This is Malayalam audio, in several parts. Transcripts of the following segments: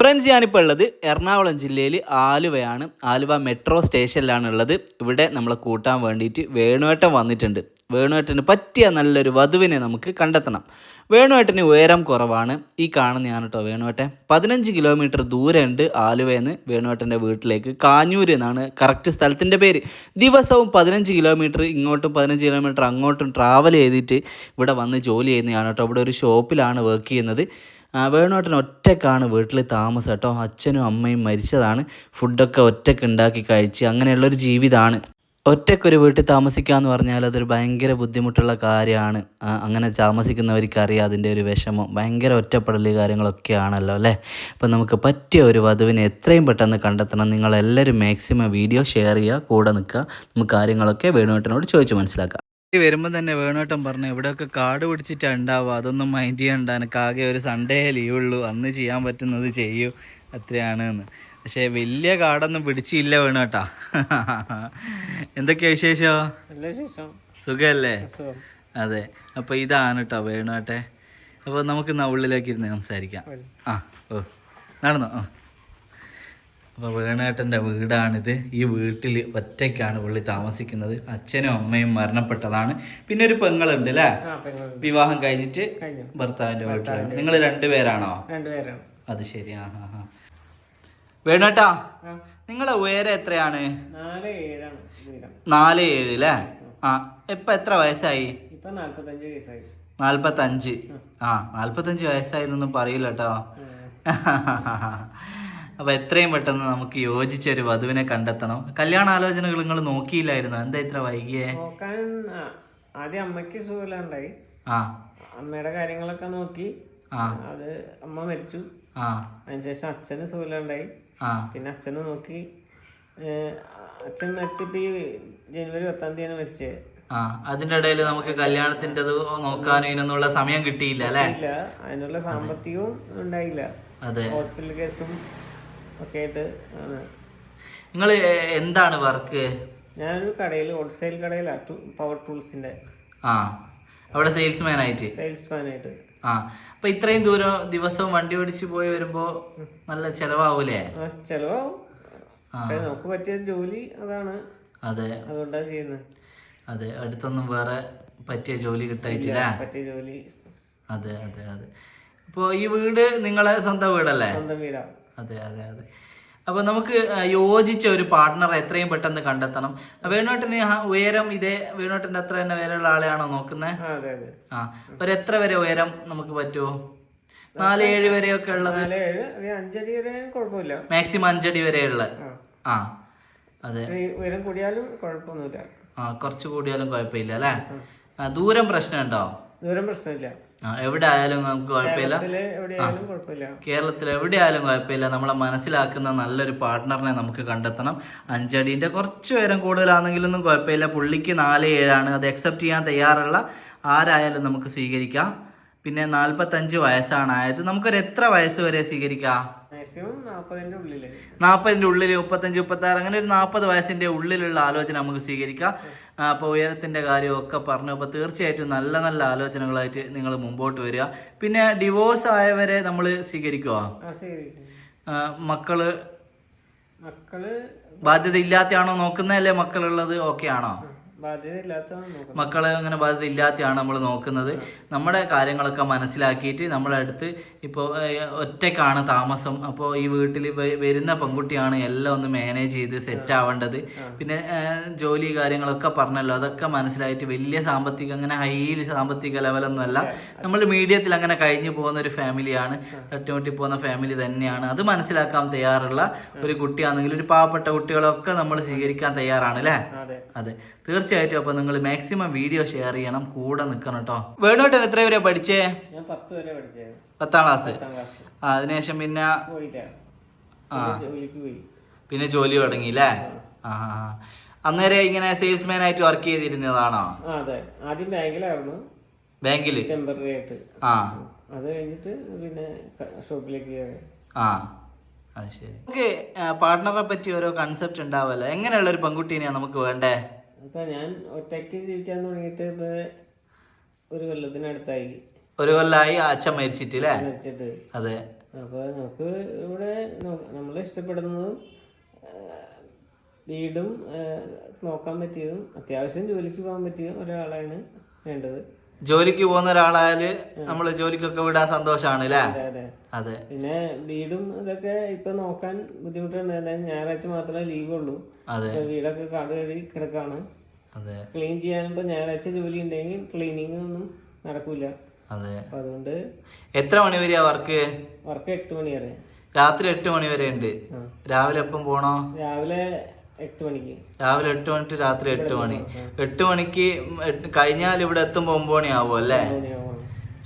ഫ്രണ്ട്സ് ഞാനിപ്പോൾ ഉള്ളത് എറണാകുളം ജില്ലയിൽ ആലുവയാണ്. ആലുവ മെട്രോ സ്റ്റേഷനിലാണ് ഉള്ളത് ഇവിടെ നമ്മളെ കൂട്ടാൻ വേണ്ടിയിട്ട് വേണുവേട്ടൻ വന്നിട്ടുണ്ട്. വേണുവേട്ടന് പറ്റിയ നല്ലൊരു വധുവിനെ നമുക്ക് കണ്ടെത്തണം. വേണുവേട്ടന് ഉയരം കുറവാണ്. ഈ കാണുന്ന ഞാൻ കേട്ടോ വേണുവേട്ടൻ. പതിനഞ്ച് കിലോമീറ്റർ ദൂരമുണ്ട് ആലുവയെന്ന് വേണുവേട്ടന്റെ വീട്ടിലേക്ക്. കാഞ്ഞൂര് എന്നാണ് കറക്റ്റ് സ്ഥലത്തിന്റെ പേര്. ദിവസവും പതിനഞ്ച് കിലോമീറ്റർ ഇങ്ങോട്ടും പതിനഞ്ച് കിലോമീറ്റർ അങ്ങോട്ടും ട്രാവൽ ചെയ്തിട്ട് ഇവിടെ വന്ന് ജോലി ചെയ്യുന്നതാണ് കേട്ടോ. ഇവിടെ ഒരു ഷോപ്പിലാണ് വർക്ക് ചെയ്യുന്നത്. വേണുവേട്ടൻ ഒറ്റക്കാണ് വീട്ടിൽ താമസം കേട്ടോ. അച്ഛനും അമ്മയും മരിച്ചതാണ്. ഫുഡൊക്കെ ഒറ്റയ്ക്ക് ഉണ്ടാക്കി കഴിച്ച് അങ്ങനെയുള്ളൊരു ജീവിതമാണ് ഒറ്റക്കൊരു വീട്ടിൽ താമസിക്കുക എന്ന് പറഞ്ഞാൽ അതൊരു ഭയങ്കര ബുദ്ധിമുട്ടുള്ള കാര്യമാണ്. അങ്ങനെ താമസിക്കുന്നവർക്കറിയാം അതിന്റെ ഒരു വിഷമം. ഭയങ്കര ഒറ്റപ്പെടൽ കാര്യങ്ങളൊക്കെയാണല്ലോ അല്ലേ? അപ്പം നമുക്ക് പറ്റിയ ഒരു വധുവിനെ എത്രയും പെട്ടെന്ന് കണ്ടെത്തണം. നിങ്ങളെല്ലാവരും മാക്സിമം വീഡിയോ ഷെയർ ചെയ്യുക കൂടെ നിൽക്കുക. നമുക്ക് കാര്യങ്ങളൊക്കെ വേണുവേട്ടനോട് ചോദിച്ച് മനസ്സിലാക്കാം. വരുമ്പോൾ തന്നെ വേണോട്ടം പറഞ്ഞു ഇവിടെയൊക്കെ കാട് പിടിച്ചിട്ടാ ഉണ്ടാവുക അതൊന്നും മൈൻഡ് ചെയ്യണ്ട എനിക്ക് ആകെ ഒരു സൺഡേ ലീവ് ഉള്ളൂ അന്ന് ചെയ്യാൻ പറ്റുന്നത് ചെയ്യൂ. അത്രയാണ് എന്ന് പക്ഷേ വലിയ കാടൊന്നും പിടിച്ചില്ല വേണോട്ടാ എന്തൊക്കെയാ വിശേഷം? സുഖല്ലേ? അതെ. അപ്പോൾ ഇതാണ് കേട്ടോ വേണോട്ടെ അപ്പോൾ നമുക്ക് ഇന്ന് ഉള്ളിലേക്ക് ഇരുന്ന് സംസാരിക്കാം. ആ ഓ. നടന്നോ? ആ. അപ്പോൾ വേണേട്ടന്റെ വീടാണിത്. ഈ വീട്ടിൽ ഒറ്റയ്ക്കാണ് പുള്ളി താമസിക്കുന്നത്. അച്ഛനും അമ്മയും മരണപ്പെട്ടതാണ്. പിന്നെ ഒരു പെങ്ങളുണ്ട് അല്ലേ? വിവാഹം കഴിഞ്ഞിട്ട് ഭർത്താവിന്റെ ഭർത്താവിന്റെ വീട്ടിലാണ് നിങ്ങൾ രണ്ടുപേരാണോ. അത് ശരി. ആ ആ ആ. വേണേട്ടാ നിങ്ങളെ ഉയരം എത്രയാണ്? നാല് ഏഴ് അല്ലേ? ആ ഇപ്പം എത്ര വയസ്സായി? ഇപ്പൊ നാല്പത്തഞ്ച് വയസ്സായി. നാൽപ്പത്തഞ്ച്. ആ. നാൽപ്പത്തഞ്ച് വയസ്സായി എന്നൊന്നും പറയില്ല കേട്ടോ അപ്പൊ എത്രയും പെട്ടെന്ന് നമുക്ക് യോജിച്ച ഒരു വധുവിനെ കണ്ടെത്തണം. കല്യാണ ആലോചനകൾ നിങ്ങൾ നോക്കിയില്ലായിരുന്നു? എന്താ ഇത്ര വൈകിയേ? ആദ്യം അമ്മയ്ക്ക് സുഖമില്ലാണ്ടായി. ആ. അമ്മയുടെ കാര്യങ്ങളൊക്കെ നോക്കി. ആ. അത് അമ്മ മരിച്ചു. ആ. അതിനുശേഷം അച്ഛന് സുഖമില്ലാണ്ടായി. ആ. പിന്നെ അച്ഛനെ നോക്കി അച്ഛൻ മരിച്ചിട്ട് ഈ ജനുവരി പത്താം തീയതിയാണ് മരിച്ചത് ആ. അതിന്റെ ഇടയിൽ നമുക്ക് കല്യാണത്തിന്റെ നോക്കാനും ഇതിനൊന്നുള്ള സമയം കിട്ടിയില്ല അല്ലേ? അതിനുള്ള സാമ്പത്തികവും ഉണ്ടായില്ല. അതെ. ഹോസ്പിറ്റൽ കേസും ഒക്കെ ആയിട്ട് ആണ് നിങ്ങൾ എന്താണ് വർക്ക് ഞാനൊരു കടയിൽ ഹോൾസെയിൽ കടയിലാണ് പവർ ടൂൾസിന്റെ ആ അവിടെ സെയിൽസ്മാൻ ആയിട്ട്? സെയിൽസ്മാൻ ആയിട്ട്. ആ അപ്പൊ ഇത്രയും ദൂരം ദിവസവും വണ്ടി ഓടിച്ചു പോയി വരുമ്പോ നല്ല ചെലവാവൂലേ? ചെലവാവും. പക്ഷെ നമുക്ക് പറ്റിയ ജോലി അതാണ്. അതെ. അതുകൊണ്ടാണ് ചെയ്യുന്നത് അതെ അടുത്തൊന്നും വേറെ പറ്റിയ ജോലി കിട്ടായിട്ടില്ല. പറ്റിയ ജോലി. അതെ അതെ അതെ. ഇപ്പോ ഈ വീട് നിങ്ങളെ സ്വന്തം വീടല്ലേ? സ്വന്തം വീടാ. അതെ അതെ അതെ. അപ്പോൾ നമുക്ക് യോജിച്ച ഒരു പാർട്ട്ണറെ എത്രയും പെട്ടെന്ന് കണ്ടെത്തണം. വേണുവേട്ടന് ഉയരം ഇതേ വേണുവേട്ടന്റെ അത്ര തന്നെ ഉയരമുള്ള ആളെയാണോ നോക്കുന്നത് ആ ഒരു എത്ര വരെ ഉയരം നമുക്ക് പറ്റുമോ നാല് ഏഴ് വരെയൊക്കെ ഉള്ളത്? അഞ്ചടി വരെ കുഴപ്പമില്ല. മാക്സിമം അഞ്ചടി വരെ ആ. ആ അതെ. ഉയരം കൂടിയാലും കുഴപ്പമൊന്നുമില്ല. ആ കുറച്ച് കൂടിയാലും കുഴപ്പമില്ല അല്ലേ? ദൂരം ദൂരം പ്രശ്നമുണ്ടോ? ദൂരം പ്രശ്നമില്ല. എവിടെ ആയാലും നമുക്ക് കുഴപ്പമില്ല. കേരളത്തിൽ എവിടെ ആയാലും കുഴപ്പമില്ല. നമ്മളെ മനസ്സിലാക്കുന്ന നല്ലൊരു പാർട്ട്ണറിനെ നമുക്ക് കണ്ടെത്തണം. അഞ്ചടീന്റെ കുറച്ച് ഉയരം കൂടുതലാണെങ്കിലൊന്നും കുഴപ്പമില്ല. പുള്ളിക്ക് നാല് ഏഴാണ്. അത് അക്സെപ്റ്റ് ചെയ്യാൻ തയ്യാറുള്ള ആരായാലും നമുക്ക് സ്വീകരിക്കാം. പിന്നെ നാൽപ്പത്തഞ്ച് വയസ്സാണ്. ആയത് നമുക്കൊരു എത്ര വയസ്സ് വരെ സ്വീകരിക്കാം? മാക്സിമം നാൽപ്പതിന്റെ ഉള്ളിൽ. നാൽപ്പതിന്റെ ഉള്ളിൽ മുപ്പത്തഞ്ച് മുപ്പത്തി ആറ് അങ്ങനെ ഒരു നാൽപ്പത് വയസ്സിന്റെ ഉള്ളിലുള്ള ആലോചന നമുക്ക് സ്വീകരിക്കാം. അപ്പോൾ ഉയരത്തിന്റെ കാര്യമൊക്കെ പറഞ്ഞു. അപ്പോൾ തീർച്ചയായിട്ടും നല്ല നല്ല ആലോചനകളായിട്ട് നിങ്ങൾ മുമ്പോട്ട് വരിക. പിന്നെ ഡിവോഴ്സ് ആയവരെ നമ്മൾ സ്വീകരിക്കുക മക്കൾ മക്കൾ ബാധ്യത ഇല്ലാത്തയാണോ നോക്കുന്നതല്ലേ മക്കളുള്ളത്? ഓക്കെ ആണോ മക്കളെ അങ്ങനെ ബാധ്യത ഇല്ലാത്തയാണ് നമ്മൾ നോക്കുന്നത്. നമ്മുടെ കാര്യങ്ങളൊക്കെ മനസ്സിലാക്കിയിട്ട് നമ്മുടെ അടുത്ത് ഇപ്പോൾ ഒറ്റക്കാണ് താമസം. അപ്പോൾ ഈ വീട്ടിൽ വരുന്ന പെൺകുട്ടിയാണ് എല്ലാം ഒന്ന് മാനേജ് ചെയ്ത് സെറ്റ് ആവേണ്ടത്. പിന്നെ ജോലി കാര്യങ്ങളൊക്കെ പറഞ്ഞല്ലോ. അതൊക്കെ മനസ്സിലായിട്ട് വലിയ സാമ്പത്തിക അങ്ങനെ ഹൈ സാമ്പത്തിക ലെവലൊന്നും അല്ല. നമ്മൾ മീഡിയത്തിൽ അങ്ങനെ കഴിഞ്ഞു പോകുന്ന ഒരു ഫാമിലിയാണ് തട്ടിമുട്ടി പോകുന്ന ഫാമിലി തന്നെയാണ്. അത് മനസ്സിലാക്കാൻ തയ്യാറുള്ള ഒരു കുട്ടിയാണെങ്കിൽ ഒരു പാവപ്പെട്ട കുട്ടികളൊക്കെ നമ്മൾ സ്വീകരിക്കാൻ തയ്യാറാണ് അല്ലേ? അതെ. തീർച്ചയായിട്ടും അപ്പൊ നിങ്ങൾ മാക്സിമം വീഡിയോ ഷെയർ ചെയ്യണം കൂടെ നിൽക്കണം കേട്ടോ വേണോട്ടൻ എത്ര വരെ പഠിച്ചേ? പത്ത് ക്ലാസ് ക്ലാസ് അതിനുശേഷം പിന്നെ? ആ. പിന്നെ ജോലി തുടങ്ങി അല്ലേ ആ, ആ. അന്നേരം ഇങ്ങനെ സെയിൽസ്മാൻ ആയിട്ട് വർക്ക് ചെയ്തിരുന്നതാണോ? ബാങ്കിൽ അതെ. ആദ്യം ബാങ്കിലായിരുന്നു. ബാങ്കിൽ ടെമ്പററി ആയിട്ട്. ആ. അത് കഴിഞ്ഞിട്ട് പിന്നെ ഷോപ്പിലേക്ക് ആ. അത് ശരി. നമുക്ക് പാർട്ട്ണറെ പറ്റി ഓരോ കൺസെപ്റ്റ് ഉണ്ടാവല്ലോ. എങ്ങനെയുള്ള ഒരു പെൺകുട്ടീനെയാണ് നമുക്ക് വേണ്ടേ? അപ്പൊ ഞാൻ ഒറ്റയ്ക്ക് ജീവിക്കാൻ തുടങ്ങിയിട്ട് ഇപ്പൊ ഒരു കൊല്ലത്തിനടുത്തായി. ഒരു കൊല്ലായി അച്ഛൻ മരിച്ചിട്ട്. അല്ലേ അതെ. അപ്പൊ നമുക്ക് ഇവിടെ നമ്മൾ ഇഷ്ടപ്പെടുന്നതും വീടും ആ, നോക്കാൻ പറ്റിയതും അത്യാവശ്യം ജോലിക്ക് പോകാൻ പറ്റിയ ഒരാളാണ് വേണ്ടത്. ജോലിക്ക് പോകുന്ന ഒരാളായാൽ നമ്മൾ ജോലിക്കൊക്കെ വിടാൻ സന്തോഷമാണ് അല്ലേ അതെ പിന്നെ വീടും ഇതൊക്കെ ഇപ്പൊ നോക്കാൻ ബുദ്ധിമുട്ടുണ്ട്. ഞായറാഴ്ച മാത്രമേ ലീവ് ഉള്ളൂ. അതെ. വീടൊക്കെ കാട് കഴുകി കിടക്കാണ്. അതെ. ക്ലീൻ ചെയ്യാനിപ്പോ ഞായറാഴ്ച ജോലി ഉണ്ടെങ്കിൽ ക്ലീനിങ് ഒന്നും നടക്കൂല. അതെ. അതുകൊണ്ട് എത്ര മണി വരെയാ വർക്ക്? വർക്ക് എട്ട് മണി വരെ. രാത്രി എട്ട് മണി വരെ ഉണ്ട്. രാവിലെ എപ്പം പോണോ? രാവിലെ രാവിലെ എട്ട് മണി ടു രാത്രി എട്ട് മണി. എട്ട് മണിക്ക് കഴിഞ്ഞാൽ ഇവിടെ എത്തുമ്പോൾ ഒമ്പത് മണി ആവും അല്ലേ?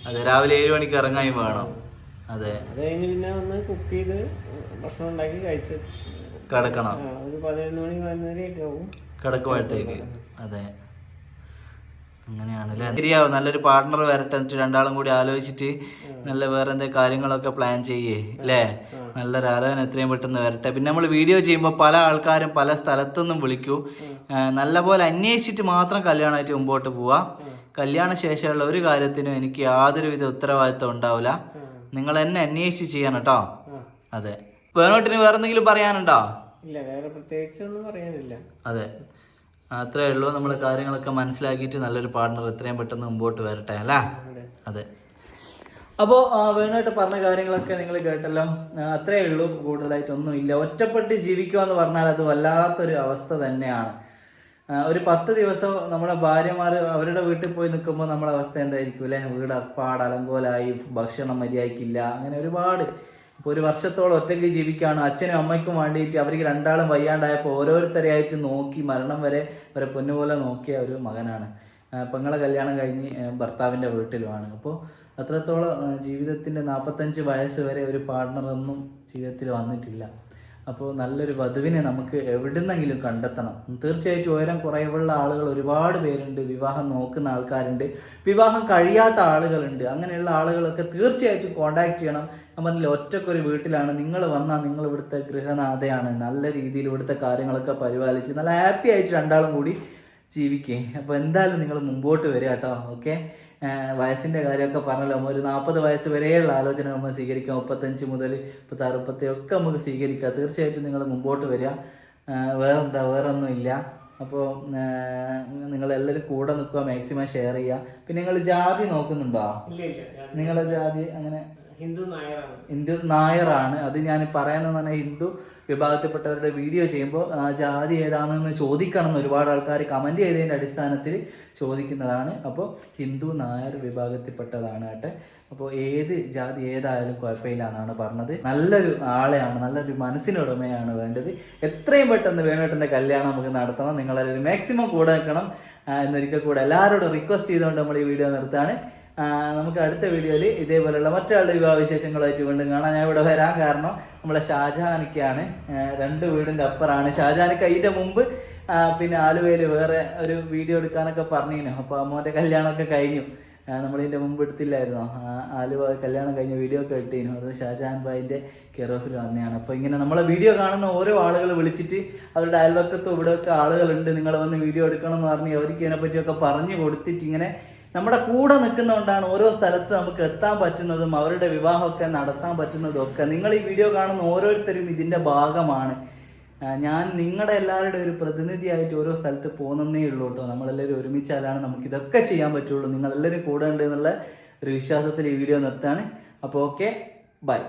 അതെ രാവിലെ ഏഴ് മണിക്ക് ഇറങ്ങാൻ വേണം. അതെ. അത് കഴിഞ്ഞ് പിന്നെ വന്ന് കുക്ക് ചെയ്ത് ഭക്ഷണം ഉണ്ടാക്കി കഴിച്ച് കിടക്കണം. ഒരു പതിനൊന്ന് മണി പതിനൊന്നരയൊക്കെ ആവും. കിടക്കുമ്പോഴത്തേക്ക്. അതെ. അങ്ങനെയാണ് അല്ലേ? ശരിയാവും. നല്ലൊരു പാർട്ട്ണർ വരട്ടെ എന്നിട്ട് രണ്ടാളും കൂടി ആലോചിച്ചിട്ട് നല്ല വേറെ എന്തെങ്കിലും കാര്യങ്ങളൊക്കെ പ്ലാൻ ചെയ്യേ അല്ലേ നല്ലൊരു ആലോചന എത്രയും പെട്ടെന്ന് വരട്ടെ. പിന്നെ നമ്മൾ വീഡിയോ ചെയ്യുമ്പോൾ പല ആൾക്കാരും പല സ്ഥലത്തുനിന്നും വിളിക്കൂ. നല്ല നല്ലപോലെ അന്വേഷിച്ചിട്ട് മാത്രം കല്യാണമായിട്ട് മുമ്പോട്ട് പോവാ. കല്യാണ ശേഷമുള്ള ഒരു കാര്യത്തിനും എനിക്ക് യാതൊരു വിധ ഉത്തരവാദിത്വം ഉണ്ടാവില്ല നിങ്ങൾ എന്നെ അന്വേഷിച്ച് ചെയ്യണം കേട്ടോ അതെ. വേണോട്ടിന് വേറെ എന്തെങ്കിലും പറയാനുണ്ടോ? ഇല്ല വേറെ പ്രത്യേകിച്ച് ഒന്നും പറയാനില്ല. അതെ. അത്രേ ഉള്ളൂ. നമ്മൾ കാര്യങ്ങളൊക്കെ മനസ്സിലാക്കിയിട്ട് നല്ലൊരു പാർട്ട്ണർ എത്രയും പെട്ടെന്ന് മുമ്പോട്ട് വരട്ടെ അല്ല? അതെ. അപ്പോൾ വേണമായിട്ട് പറഞ്ഞ കാര്യങ്ങളൊക്കെ നിങ്ങൾ കേട്ടല്ലോ. അത്രേ ഉള്ളൂ കൂടുതലായിട്ടൊന്നും ഇല്ല ഒറ്റപ്പെട്ട് ജീവിക്കുക എന്ന് പറഞ്ഞാൽ അത് വല്ലാത്തൊരു അവസ്ഥ തന്നെയാണ്. ഒരു പത്ത് ദിവസം നമ്മുടെ ഭാര്യമാർ അവരുടെ വീട്ടിൽ പോയി നിൽക്കുമ്പോൾ നമ്മുടെ അവസ്ഥ എന്തായിരിക്കും അല്ലേ? വീട് അപ്പാട് അലങ്കോലായി ഭക്ഷണം മര്യാദയ്ക്കില്ല അങ്ങനെ ഒരുപാട്. ഇപ്പോൾ ഒരു വർഷത്തോളം ഒറ്റയ്ക്ക് ജീവിക്കുകയാണ്. അച്ഛനും അമ്മയ്ക്കും വേണ്ടിയിട്ട് അവർക്ക് രണ്ടാളും വയ്യാണ്ടായപ്പോൾ ഓരോരുത്തരെയായിട്ട് നോക്കി മരണം വരെ അവരെ പൊന്നുപോലെ നോക്കിയ ഒരു മകനാണ്. പെങ്ങളെ കല്യാണം കഴിഞ്ഞ് ഭർത്താവിന്റെ വീട്ടിലുമാണ്. അപ്പോൾ അത്രത്തോളം ജീവിതത്തിന്റെ നാൽപ്പത്തഞ്ച് വയസ്സ് വരെ ഒരു പാർട്ട്ണറൊന്നും ജീവിതത്തിൽ വന്നിട്ടില്ല. അപ്പോൾ നല്ലൊരു വധുവിനെ നമുക്ക് എവിടുന്നെങ്കിലും കണ്ടെത്തണം. തീർച്ചയായിട്ടും ഉയരം കുറവുള്ള ആളുകൾ ഒരുപാട് പേരുണ്ട്. വിവാഹം നോക്കുന്ന ആൾക്കാരുണ്ട്. വിവാഹം കഴിയാത്ത ആളുകളുണ്ട്. അങ്ങനെയുള്ള ആളുകളൊക്കെ തീർച്ചയായിട്ടും കോണ്ടാക്ട് ചെയ്യണം. പറഞ്ഞില്ല ഒറ്റക്കൊരു വീട്ടിലാണ്. നിങ്ങൾ വന്നാൽ നിങ്ങൾ ഇവിടുത്തെ ഗൃഹനാഥയാണ്. നല്ല രീതിയിൽ ഇവിടുത്തെ കാര്യങ്ങളൊക്കെ പരിപാലിച്ച് നല്ല ഹാപ്പി ആയിട്ട് രണ്ടാളും കൂടി ജീവിക്കേ അപ്പോൾ എന്തായാലും നിങ്ങൾ മുമ്പോട്ട് വരിക കേട്ടോ ഓക്കെ? വയസ്സിന്റെ കാര്യമൊക്കെ പറഞ്ഞല്ലോ ഒരു നാൽപ്പത് വയസ്സ് വരെയുള്ള ആലോചന നമ്മൾ സ്വീകരിക്കാം. മുപ്പത്തഞ്ച് മുതൽ മുപ്പത്താറ് മുപ്പത്തി ഒക്കെ നമുക്ക് സ്വീകരിക്കാം. തീർച്ചയായിട്ടും നിങ്ങൾ മുമ്പോട്ട് വരിക. ആ, വേറെന്താ വേറൊന്നും ഇല്ല അപ്പോൾ നിങ്ങളെല്ലാവരും കൂടെ നിൽക്കുക മാക്സിമം ഷെയർ ചെയ്യുക. പിന്നെ നിങ്ങൾ ജാതി നോക്കുന്നുണ്ടോ? ഇല്ല ഇല്ല ഞാൻ നിങ്ങളെ ജാതി അങ്ങനെ ഹിന്ദു നായറാണ് അത് ഞാൻ പറയുന്നത് പറഞ്ഞാൽ ഹിന്ദു വിഭാഗത്തിൽപ്പെട്ടവരുടെ വീഡിയോ ചെയ്യുമ്പോൾ ആ ജാതി ഏതാണെന്ന് ചോദിക്കണം എന്ന് ഒരുപാട് ആൾക്കാർ കമന്റ് ചെയ്തതിന്റെ അടിസ്ഥാനത്തിൽ ചോദിക്കുന്നതാണ്. അപ്പോൾ ഹിന്ദു നായർ വിഭാഗത്തിൽപ്പെട്ടതാണ് കേട്ടെ. അപ്പോൾ ഏത് ജാതി ഏതായാലും കുഴപ്പമില്ല എന്നാണ് പറഞ്ഞത്. നല്ലൊരു ആളെയാണ് നല്ലൊരു മനസ്സിനുടമയാണ് വേണ്ടത്. എത്രയും പെട്ടെന്ന് വേണുവേട്ടന്റെ കല്യാണം നമുക്ക് നടത്തണം. നിങ്ങളെല്ലാവരും മാക്സിമം കൂടെ നിൽക്കണം എന്നൊരിക്കൽ കൂടെ എല്ലാവരോടും റിക്വസ്റ്റ് ചെയ്തുകൊണ്ട് നമ്മൾ ഈ വീഡിയോ നിർത്താണ് ആ, നമുക്ക് അടുത്ത വീഡിയോയിൽ ഇതേപോലെയുള്ള മറ്റാളുടെ വിവാഹ വിശേഷങ്ങളായിട്ട് വീണ്ടും കാണാം. ഞാൻ ഇവിടെ വരാൻ കാരണം നമ്മളെ ഷാജഹാനിക്കാണ്. രണ്ട് വീടിന്റെ അപ്പുറമാണ്. ഷാജഹാനിക്ക അതിന്റെ മുമ്പ് പിന്നെ ആലുവയിൽ വേറെ ഒരു വീഡിയോ എടുക്കാനൊക്കെ പറഞ്ഞിരുന്നു. അപ്പോൾ അമ്മോന്റെ കല്യാണമൊക്കെ കഴിഞ്ഞു. നമ്മളിതിന്റെ മുമ്പ് എടുത്തില്ലായിരുന്നോ? ആലുവ കല്യാണം കഴിഞ്ഞ വീഡിയോ ഒക്കെ ഇട്ടിരുന്നു. അത് ഷാജഹാൻ ഭായിന്റെ കെയർ ഓഫിൽ വന്നതാണ്. അപ്പോൾ ഇങ്ങനെ നമ്മളെ വീഡിയോ കാണുന്ന ഓരോ ആളുകൾ വിളിച്ചിട്ട് അവരുടെ അയൽവക്കത്തും ഇവിടെയൊക്കെ ആളുകളുണ്ട്. നിങ്ങൾ വന്ന് വീഡിയോ എടുക്കണം എന്ന് പറഞ്ഞ് അവർക്ക് ഇതിനെപ്പറ്റിയൊക്കെ പറഞ്ഞു കൊടുത്തിട്ട് ഇങ്ങനെ നമ്മുടെ കൂടെ നിൽക്കുന്നതുകൊണ്ടാണ് ഓരോ സ്ഥലത്ത് നമുക്ക് എത്താൻ പറ്റുന്നതും അവരുടെ വിവാഹമൊക്കെ നടത്താൻ പറ്റുന്നതും ഒക്കെ. നിങ്ങൾ ഈ വീഡിയോ കാണുന്ന ഓരോരുത്തരും ഇതിന്റെ ഭാഗമാണ്. ഞാൻ നിങ്ങളുടെ എല്ലാവരുടെ ഒരു പ്രതിനിധിയായിട്ട് ഓരോ സ്ഥലത്ത് പോകുന്നതേ ഉള്ളൂ കേട്ടോ. നമ്മളെല്ലാവരും ഒരുമിച്ചാലാണ് നമുക്ക് ഇതൊക്കെ ചെയ്യാൻ പറ്റുള്ളൂ. നിങ്ങളെല്ലാവരും കൂടെ ഉണ്ട് എന്നുള്ള ഒരു വിശ്വാസത്തിൽ ഈ വീഡിയോ നിർത്താണ് അപ്പോൾ ഓക്കെ ബൈ